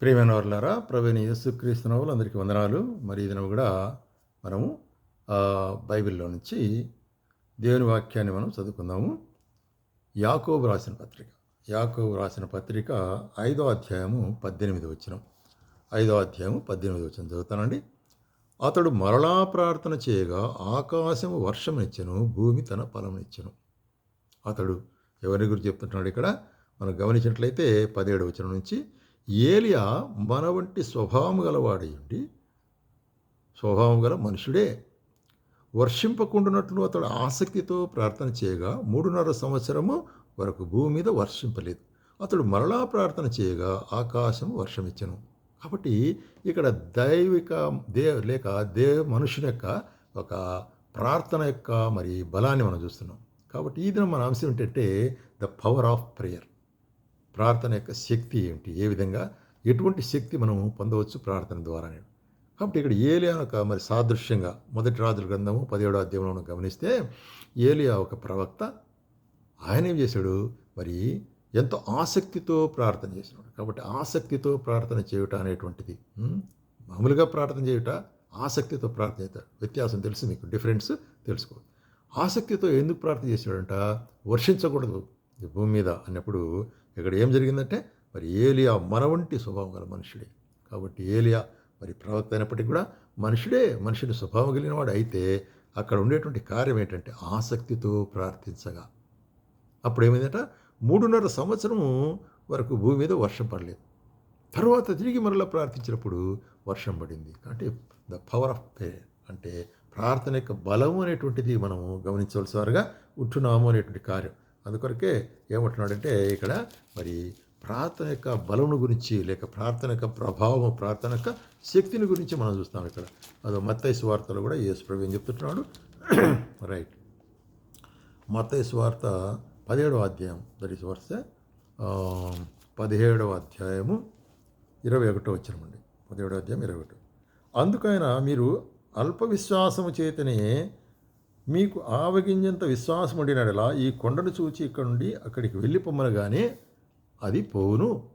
ప్రేమైన వారులారా ప్రవీణ యేసుక్రీస్తు అందరికీ వందనాలు. మరి ఇది కూడా మనము బైబిల్లో నుంచి దేవుని వాక్యాన్ని మనం చదువుకుందాము. యాకోబు రాసిన పత్రిక. యాకోబు రాసిన పత్రిక ఐదో అధ్యాయము పద్దెనిమిది వచ్చిన ఐదో అధ్యాయము పద్దెనిమిది వచ్చిన చదువుతానండి. అతడు మరలా ప్రార్థన చేయగా ఆకాశము వర్షమిచ్చెను భూమి తన ఫలమునిచ్చెను. అతడు ఎవరి గురించి చెప్తుంటున్నాడు ఇక్కడ? మనం గమనించినట్లయితే పదిహేడు వచనం నుంచి ఏలియా మన వంటి స్వభావం గలవాడై ఉండి స్వభావం గల మనుషుడే. వర్షింపకుండానట్లు అతడు ఆసక్తితో ప్రార్థన చేయగా మూడున్నర సంవత్సరము వరకు భూమి మీద వర్షింపలేదు. అతడు మరలా ప్రార్థన చేయగా ఆకాశం వర్షమిచ్చను. కాబట్టి ఇక్కడ దైవిక దే లేక దేవ మనుషుని యొక్క ఒక ప్రార్థన యొక్క మరి బలాన్ని మనం చూస్తున్నాం. కాబట్టి ఈ దినం మన అంశం ఏంటంటే ద పవర్ ఆఫ్ ప్రేయర్. ప్రార్థన యొక్క శక్తి ఏమిటి? ఏ విధంగా? ఎటువంటి శక్తి మనం పొందవచ్చు ప్రార్థన ద్వారానే? కాబట్టి ఇక్కడ ఏలియా ఒక మరి సాదృశ్యంగా మొదటి రాజుల గ్రంథము పదిహేడో అధ్యాయంలో గమనిస్తే ఏలియా ఒక ప్రవక్త. ఆయన ఏం చేశాడు? మరి ఎంతో ఆసక్తితో ప్రార్థన చేసినాడు కాబట్టి ఆసక్తితో ప్రార్థన చేయుట అనేటువంటిది మామూలుగా ప్రార్థన చేయుట ఆసక్తితో ప్రార్థన చేస్తాడు వ్యత్యాసం తెలుసు మీకు డిఫరెన్స్ తెలుసుకో. ఆసక్తితో ఎందుకు ప్రార్థన చేశాడంట? వర్షించకూడదు భూమి మీద అన్నప్పుడు ఇక్కడ ఏం జరిగిందంటే మరి ఏలియా మన వంటి స్వభావం గల మనుషుడే. కాబట్టి ఏలియా మరి ప్రవక్త అయినప్పటికీ కూడా మనుషుడే మనుషుని స్వభావం కలిగిన వాడు అయితే అక్కడ ఉండేటువంటి కార్యం ఏంటంటే ఆసక్తితో ప్రార్థించగా. అప్పుడు ఏమైందంట మూడున్నర సంవత్సరము వరకు భూమి మీద వర్షం పడలేదు. తర్వాత తిరిగి మరలా ప్రార్థించినప్పుడు వర్షం పడింది. అంటే ద పవర్ ఆఫ్ ప్రేయర్ అంటే ప్రార్థన యొక్క బలము అనేటువంటిది మనము గమనించవలసివారుగా ఉంటున్నాము అనేటువంటి కార్యం. అందుకొరకే ఏమంటున్నాడంటే ఇక్కడ మరి ప్రార్థన యొక్క బలమును గురించి లేక ప్రార్థన యొక్క ప్రభావం ప్రార్థన యొక్క శక్తిని గురించి మనం చూస్తాం ఇక్కడ. అదో మత్తైసు వార్తలో కూడా యేసు ప్రవీణ్ ఏం చెప్తున్నాడు? రైట్. మత్తైసు వార్త పదిహేడవ అధ్యాయం. దట్ ఈస్ వర్స పదిహేడవ అధ్యాయము ఇరవై ఒకటో వచ్చినమండి పదిహేడవ అధ్యాయం ఇరవై ఒకటి. అందుకైనా మీరు అల్ప విశ్వాసము చేతనే మీకు ఆవగింజంత విశ్వాసం ఉండినడలా ఈ కొండను చూచి ఇక్కడ నుండి అక్కడికి వెళ్ళిపోమ్మనగానే అది పోవును.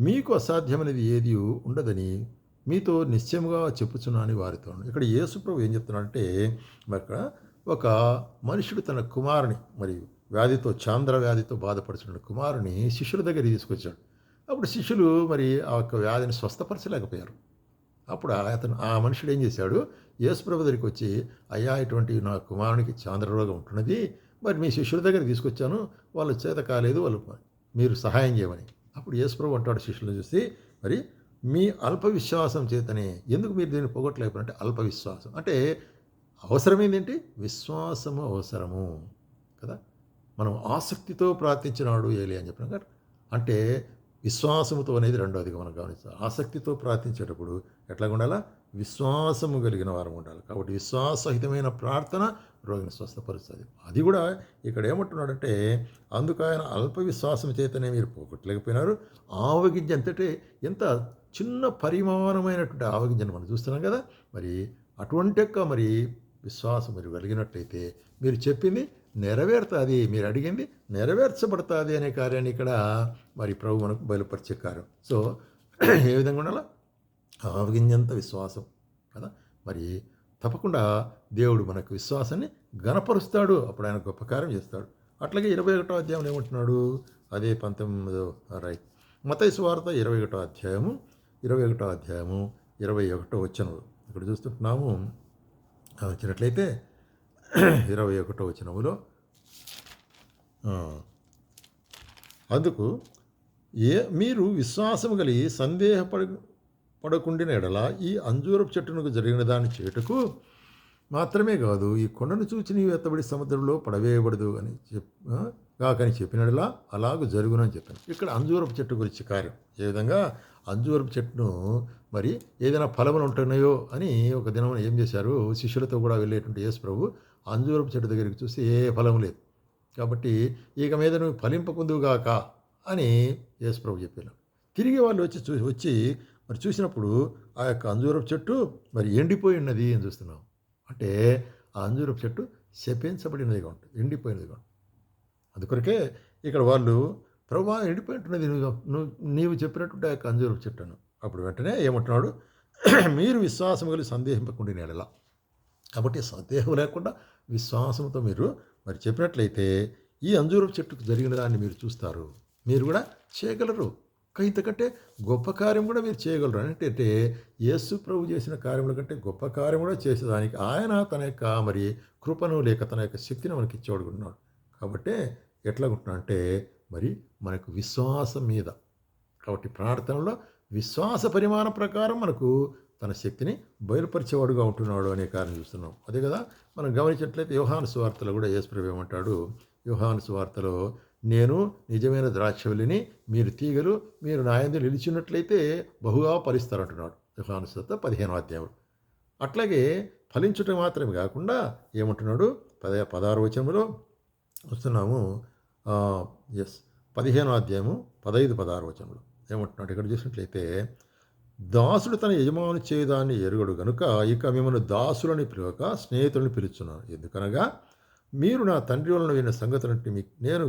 మీకు అసాధ్యమైనది ఏది ఉండదని మీతో నిశ్చయముగా చెప్పుచున్నాను వారితో. ఇక్కడ యేసుప్రభు ఏం చెప్తున్నాడంటే మరి అక్కడ ఒక మనుషుడు తన కుమారుని మరి వ్యాధితో చాంద్ర వ్యాధితో బాధపడుచున్న కుమారుని శిష్యుల దగ్గర తీసుకొచ్చాడు. అప్పుడు శిష్యులు మరి ఆ యొక్క వ్యాధిని స్వస్థపరచలేకపోయారు. అప్పుడు అతను ఆ మనుషుడు ఏం చేశాడు? యేసుప్రభు దగ్గరికి వచ్చి అయ్యా ఇటువంటి నా కుమారునికి చాంద్రరోగం ఉంటున్నది. మరి మీ శిష్యుల దగ్గర తీసుకొచ్చాను. వాళ్ళు చేత కాలేదు. వాళ్ళు మీరు సహాయం చేయమని. అప్పుడు యేసుప్రభు అంటాడు శిష్యులను చూసి మరి మీ అల్ప విశ్వాసం చేతనే ఎందుకు మీరు దీన్ని పోగొట్టలేకపోతే అల్ప విశ్వాసం అంటే అవసరమేందేంటి? విశ్వాసము అవసరము. కదా? మనం ఆసక్తితో ప్రార్థించినాడు ఏలి అని చెప్పిన అంటే విశ్వాసముతో అనేది రెండవదిగా మనం గమనిస్తాం. ఆసక్తితో ప్రార్థించేటప్పుడు ఎట్లా ఉండాలా విశ్వాసము కలిగిన వారం ఉండాలి. కాబట్టి విశ్వాసహితమైన ప్రార్థన రోగిని స్వస్థపరుస్తుంది. అది కూడా ఇక్కడ ఏమంటున్నాడంటే అందుకు ఆయన అల్ప విశ్వాసం చేతనే మీరు పోగొట్టలేకపోయినారు. ఆవగింజ అంతటే ఎంత చిన్న పరిమాణమైనటువంటి ఆవగింజను మనం చూస్తున్నాం కదా. మరి అటువంటి యొక్క మరి విశ్వాసం మీరు కలిగినట్లయితే మీరు చెప్పింది నెరవేరుతుంది? మీరు అడిగింది నెరవేర్చబడుతుంది అనే కార్యాన్ని ఇక్కడ మరి ప్రభు మనకు బయలుపరిచే కార్యం సో ఏ విధంగా ఉండాలా? ఆవగింజంత విశ్వాసం కదా? మరి తప్పకుండా దేవుడు మనకు విశ్వాసాన్ని గణపరుస్తాడు అప్పుడు ఆయన గొప్ప కార్యం చేస్తాడు. అట్లాగే ఇరవై ఒకటో అధ్యాయం ఏమంటున్నాడు? అదే పంతొమ్మిదో రైట్ మత వార్త ఇరవై ఒకటో అధ్యాయము ఇరవై ఒకటో అధ్యాయము ఇరవై ఒకటో వచ్చను ఇక్కడ చూస్తుంటున్నాము. వచ్చినట్లయితే ఇరవై ఒకటో వచనములో అందుకు ఏ మీరు విశ్వాసము కలిగి సందేహపడ పడకుండిన ఎడల ఈ అంజూరపు చెట్టునకు జరిగిన దాన్ని చేయుటకు మాత్రమే కాదు ఈ కొండను చూచి నీవు ఎత్తబడి సముద్రంలో పడవేయబడదు అని చెప్ కాకని చెప్పినడలా అలాగ జరుగునని చెప్పాను. ఇక్కడ అంజూరపు చెట్టు గురించి కార్యం. ఏ విధంగా అంజూరపు చెట్టును మరి ఏదైనా ఫలములు ఉంటున్నాయో అని ఒక దినం ఏం చేశారు? శిష్యులతో కూడా వెళ్ళేటువంటి యేసు ప్రభు అంజూరపు చెట్టు దగ్గరికి చూసి ఏ ఫలం లేదు. కాబట్టి ఇక మీద నువ్వు ఫలింపకుందుగాక అని యేసు ప్రభు చెప్పాను తిరిగి వాళ్ళు వచ్చి చూ వచ్చి మరి చూసినప్పుడు ఆ యొక్క అంజూరపు చెట్టు మరి ఎండిపోయి ఉన్నది అని చూస్తున్నాం. అంటే ఆ అంజూరపు చెట్టు శపించబడినదిగా ఉంటుంది ఎండిపోయినదిగా ఉంటుంది. అందుకొరకే ఇక్కడ వాళ్ళు ప్రభా ఎండిపోయినట్టున్నది నువ్వు నువ్వు నీవు చెప్పినట్టు ఆ యొక్క అంజూరపు చెట్టును. అప్పుడు వెంటనే ఏమంటున్నాడు? మీరు విశ్వాసం కలిగి సందేహింపకుండా నెడలా కాబట్టి సందేహం లేకుండా విశ్వాసంతో మీరు మరి చెప్పినట్లయితే ఈ అంజూరపు చెట్టుకు జరిగిన దాన్ని మీరు చూస్తారు. మీరు కూడా చేయగలరు. ఇంకా ఇంతకంటే గొప్ప కార్యం కూడా మీరు చేయగలరు. అంటే యేసు ప్రభు చేసిన కార్యముల కంటే గొప్ప కార్యం కూడా చేసేదానికి ఆయన తన యొక్క మరి కృపను లేక తన యొక్క శక్తిని మనకి ఇచ్చేవాడుకుంటున్నాడు కాబట్టి ఎట్లా అంటే మరి మనకు విశ్వాసం మీద. కాబట్టి ప్రార్థనలో విశ్వాస పరిమాణ ప్రకారం మనకు తన శక్తిని బయలుపరిచేవాడుగా ఉంటున్నాడు అనే కారణం చూస్తున్నాం. అదే కదా మనం గమనించినట్లయితే యోహాను సువార్తలో కూడా యేసుప్రభు ఏమంటాడు? యోహాను సువార్తలో నేను నిజమైన ద్రాక్షవల్లిని మీరు తీగలు మీరు నాయందు నిలిచినట్లయితే బహుగా ఫలిస్తారంటున్నాడు యోహాను సువార్త పదిహేను అధ్యాయం అట్లాగే ఫలించటం మాత్రమే కాకుండా ఏమంటున్నాడు? పద పదహారు వచనంలో వస్తున్నాము. ఎస్ పదిహేనో అధ్యాయము పదహైదు పదహారు వచనంలో ఏమంటున్నాడు? ఇక్కడ చూసినట్లయితే దాసుడు తన యజమాని చేయదాన్ని ఎరుగడు గనుక ఇక మిమ్మల్ని దాసులని పిలవక స్నేహితులను పిలుచున్నాను. ఎందుకనగా మీరు నా తండ్రి వలన విన్న సంగతులంటే మీకు నేను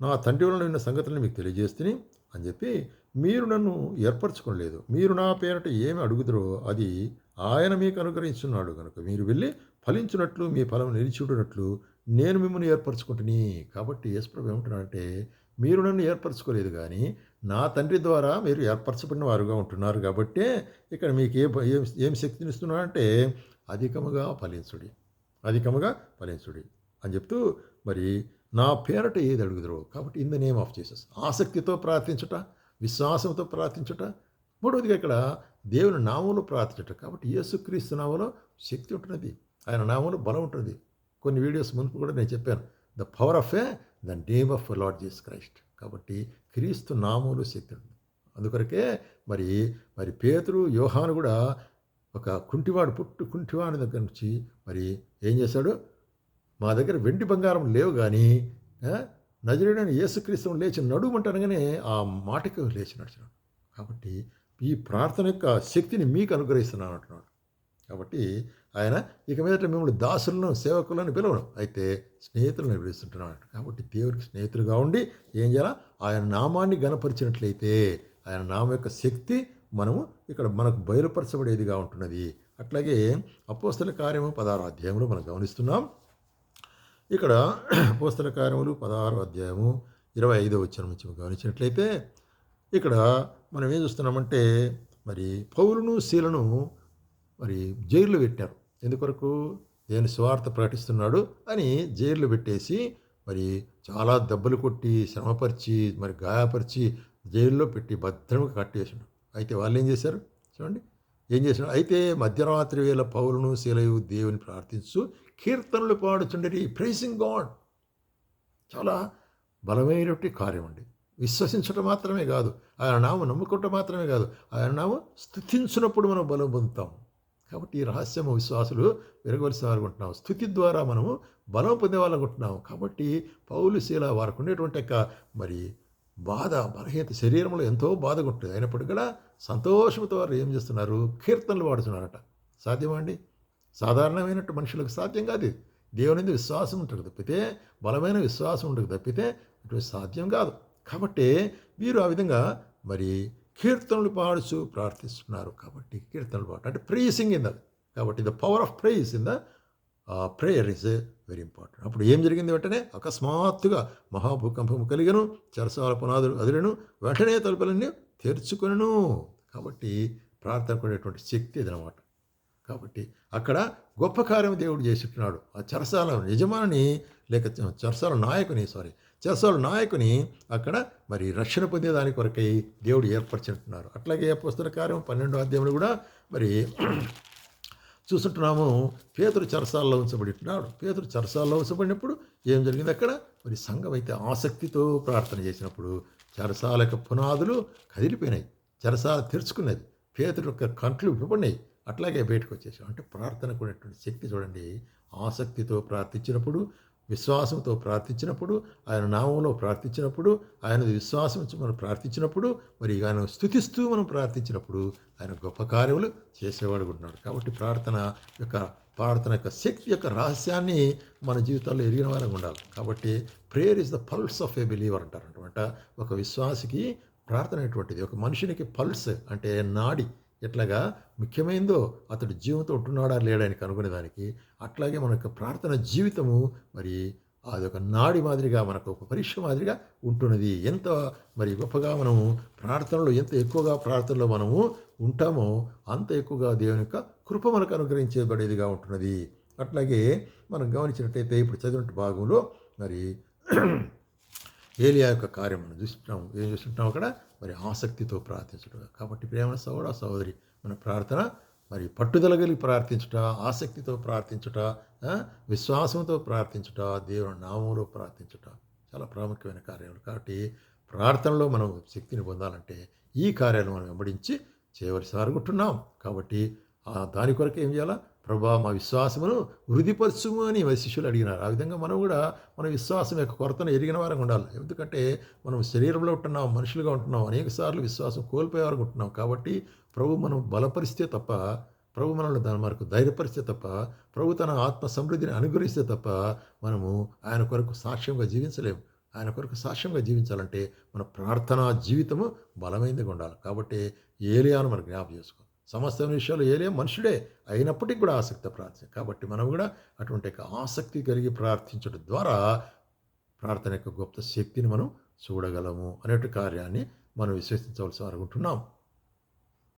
నా తండ్రి వలన విన్న సంగతులను మీకు తెలియజేస్తుని అని చెప్పి మీరు నన్ను ఏర్పరచుకోలేదు మీరు నా పేరట ఏమి అడుగుదరో అది ఆయన మీకు అనుగ్రహించున్నాడు కనుక మీరు వెళ్ళి ఫలించినట్లు మీ ఫలం నిలిచిడునట్లు నేను మిమ్మల్ని ఏర్పరచుకుంటుని. కాబట్టి యేసుప్రభు ఏమంటున్నాడంటే మీరు నన్ను ఏర్పరచుకోలేదు కానీ నా తండ్రి ద్వారా మీరు ఏర్పరచబడిన వారుగా ఉంటున్నారు కాబట్టి ఇక్కడ మీకు ఏ ఏం ఏం శక్తిని ఇస్తున్నాడంటే అధికముగా ఫలించుడి. అధికముగా ఫలించుడి అని చెప్తూ మరి నా పేరట ఏది అడుగుదరు కాబట్టి in the name of Jesus ఆసక్తితో ప్రార్థించుట విశ్వాసంతో ప్రార్థించుట. మూడవదిగా ఇక్కడ దేవుని నామంలో ప్రార్థించుట కాబట్టి యేసుక్రీస్తు నామంలో శక్తి ఉంటున్నది. ఆయన నామంలో బలం ఉంటుంది కొన్ని వీడియోస్ మునుపు కూడా నేను చెప్పాను. The power of a the name of Lord Jesus Christ. కాబట్టి క్రీస్తు నామంలో శక్తి ఉంటుంది అందుకొరకే మరి మరి పేతురు యోహాను కూడా ఒక కుంటివాడు పుట్టు కుంటివాడి దగ్గర నుంచి మరి ఏం చేశాడు? మా దగ్గర వెండి బంగారం లేవు కానీ నజరుడైన యేసుక్రీస్తు లేచి నడుమంటనగానే ఆ మాటకు లేచి నడిచినాడు కాబట్టి ఈ ప్రార్థన యొక్క శక్తిని మీకు అనుగ్రహిస్తున్నాను అంటున్నాడు. కాబట్టి ఆయన ఇక మీదట మిమ్మల్ని దాసులను సేవకులను పిలవడం అయితే స్నేహితులను పిలుస్తుంటున్నాడు కాబట్టి దేవుడికి స్నేహితులుగా ఉండి ఏం చేయాలా? ఆయన నామాన్ని గణపరిచినట్లయితే ఆయన నామం యొక్క శక్తి మనము ఇక్కడ మనకు బయలుపరచబడేదిగా ఉంటున్నది. అట్లాగే అపోస్తల కార్యము పదహారు అధ్యాయంలో మనం గమనిస్తున్నాం. ఇక్కడ అపోస్తల కార్యములు పదహారు అధ్యాయము ఇరవై ఐదో వచ్చిన నుంచి గమనించినట్లయితే ఇక్కడ మనం ఏం చూస్తున్నామంటే మరి పౌరును శీలను మరి జైల్లో పెట్టారు. ఎందుకొరకు దేని స్వార్థ ప్రకటిస్తున్నాడు అని జైలు పెట్టేసి మరి చాలా దెబ్బలు కొట్టి శ్రమపరిచి మరి గాయపరిచి జైల్లో పెట్టి భద్రంగా కట్టేసాడు. అయితే వాళ్ళు ఏం చేశారు? చూడండి. ఏం చేశాడు అయితే మధ్యరాత్రి వేళ పౌరును శిలయు దేవుని ప్రార్థించు కీర్తనలు పాడుచుండరి. ప్రైసింగ్ గాడ్ చాలా బలమైనటువంటి కార్యం అండి. విశ్వసించడం మాత్రమే కాదు. ఆయన నామం నమ్ముకుంటూ మాత్రమే కాదు. ఆయన నామం స్థుతించినప్పుడు మనం బలం పొందుతాం. కాబట్టి ఈ రహస్యము విశ్వాసులు విరగవలసిన స్థుతి ద్వారా మనము బలం పొందేవాళ్ళనుకుంటున్నాం కాబట్టి పౌలు శీల వారికి ఉండేటువంటి యొక్క మరి బాధ బలహీనత శరీరంలో ఎంతో బాధగా ఉంటుంది అయినప్పటికీ కూడా సంతోషంతో వారు ఏం చేస్తున్నారు? కీర్తనలు పాడుతున్నారట. సాధ్యమండి సాధారణమైనట్టు మనుషులకు సాధ్యం కాదు దేవుని విశ్వాసం ఉంటుంది తప్పితే బలమైన విశ్వాసం ఉంటుంది తప్పితే ఇటువంటి సాధ్యం కాదు. కాబట్టి వీరు ఆ విధంగా మరి కీర్తనలు పాడుచు ప్రార్థిస్తున్నారు కాబట్టి కీర్తనలు పాడు అంటే ప్రేసింగ్ ఇన్ ద కాబట్టి the power of prayers in the prayer is very important అప్పుడు ఏం జరిగింది వెంటనే? అకస్మాత్తుగా మహాభూకంపం కలిగను చరసాల పునాదులు అదిలను వెంటనే తలుపులన్నీ తెరుచుకొనను. కాబట్టి ప్రార్థన కొనేటువంటి శక్తి అదనమాట. కాబట్టి అక్కడ గొప్ప కార్యం దేవుడు చేసిట్టున్నాడు ఆ చరసాల యజమాని లేక చరసాల నాయకుని సారీ చెరసాల నాయకుని అక్కడ మరి రక్షణ పొందేదాని కొరకై దేవుడు ఏర్పరిచినట్టున్నారు. అట్లాగే పుస్తక కార్యం పన్నెండో అధ్యాయంలో కూడా మరి చూస్తుంటున్నాము. పేతురు చరసాల్లో ఉంచబడినాడు. పేతురు చరసాల్లో ఉంచబడినప్పుడు ఏం జరిగింది అక్కడ? మరి సంఘం అయితే ఆసక్తితో ప్రార్థన చేసినప్పుడు చరసాల యొక్క పునాదులు కదిలిపోయినాయి. చరసాల తెరుచుకున్నది. పేతురు యొక్క కంట్లు విప్పబడినాయి. అట్లాగే బయటకు వచ్చేసాం అంటే ప్రార్థనకు ఉన్నటువంటి శక్తి చూడండి. ఆసక్తితో ప్రార్థించినప్పుడు విశ్వాసంతో ప్రార్థించినప్పుడు ఆయన నామంలో ప్రార్థించినప్పుడు ఆయన విశ్వాసం మనం ప్రార్థించినప్పుడు మరి ఆయన స్థుతిస్తూ మనం ప్రార్థించినప్పుడు ఆయన గొప్ప కార్యములు చేసేవాడు ఉన్నాడు. కాబట్టి ప్రార్థన యొక్క ప్రార్థన యొక్క శక్తి యొక్క రహస్యాన్ని మన జీవితాల్లో ఎరిగిన వారంగా ఉండాలి. కాబట్టి prayer is the pulse of a believer అంటారు అనమాట ఒక విశ్వాసికి ప్రార్థన అనేటువంటిది ఒక మనుషునికి పల్స్ అంటే నాడి. ఎట్లాగా? ముఖ్యమైనదో అతడు జీవంతో ఉంటున్నాడా లేడని కనుగొనేదానికి అట్లాగే మన యొక్క ప్రార్థన జీవితము మరి అదొక నాడి మాదిరిగా మనకు ఒక పరీక్ష మాదిరిగా ఉంటున్నది. ఎంత మరి గొప్పగా మనము ప్రార్థనలో ఎంత ఎక్కువగా ప్రార్థనలో మనము ఉంటామో అంత ఎక్కువగా దేవుని యొక్క కృప మనకు అనుగ్రహించబడేదిగా ఉంటున్నది. అట్లాగే మనం గమనించినట్టయితే ఇప్పుడు చదివిన భాగంలో మరి ఏలియా యొక్క కార్యం మనం చూస్తున్నాం. ఏం చూస్తుంటాం అక్కడ? మరి ఆసక్తితో ప్రార్థించడం కాబట్టి ప్రేమ సోదర సహోదరి మన ప్రార్థన మరి పట్టుదల కలిగి ప్రార్థించుట ఆసక్తితో ప్రార్థించుట విశ్వాసంతో ప్రార్థించుట దేవుని నామంలో ప్రార్థించుట చాలా ప్రాముఖ్యమైన కార్యాలు కాబట్టి ప్రార్థనలో మనం శక్తిని పొందాలంటే ఈ కార్యాలు మనం వెంబడించి చేయవలసి అనుకుంటున్నాం కాబట్టి దాని కొరకు ఏం చేయాలా? ప్రభా మా విశ్వాసమును వృద్ధిపరచుము అని శిష్యులు అడిగినారు. ఆ విధంగా మనం కూడా మన విశ్వాసం యొక్క కొరతను ఎరిగిన వారంగా ఉండాలి. ఎందుకంటే మనం శరీరంలో ఉంటున్నాం మనుషులుగా ఉంటున్నాం అనేక సార్లు విశ్వాసం కోల్పోయే వారంగా ఉంటున్నాం కాబట్టి ప్రభు మనం బలపరిస్తే తప్ప ప్రభు మనల్ని దాని మనకు ధైర్యపరిస్తే తప్ప ప్రభు తన ఆత్మ సమృద్ధిని అనుగ్రహిస్తే తప్ప మనము ఆయన కొరకు సాక్ష్యంగా జీవించలేము. ఆయన కొరకు సాక్ష్యంగా జీవించాలంటే మన ప్రార్థనా జీవితము బలమైనదిగా ఉండాలి. కాబట్టి ఏలియాను మనం జ్ఞాపం చేసుకోవాలి. సమస్త విషయాలు ఏలే మనుషుడే అయినప్పటికీ కూడా ఆసక్తి ప్రార్థన. కాబట్టి మనం కూడా అటువంటి ఆసక్తి కలిగి ప్రార్థించడం ద్వారా ప్రార్థన యొక్క గొప్ప శక్తిని మనం చూడగలము అనేటి కార్యాన్ని మనం విశ్వసించవలసి అనుకుంటున్నాం.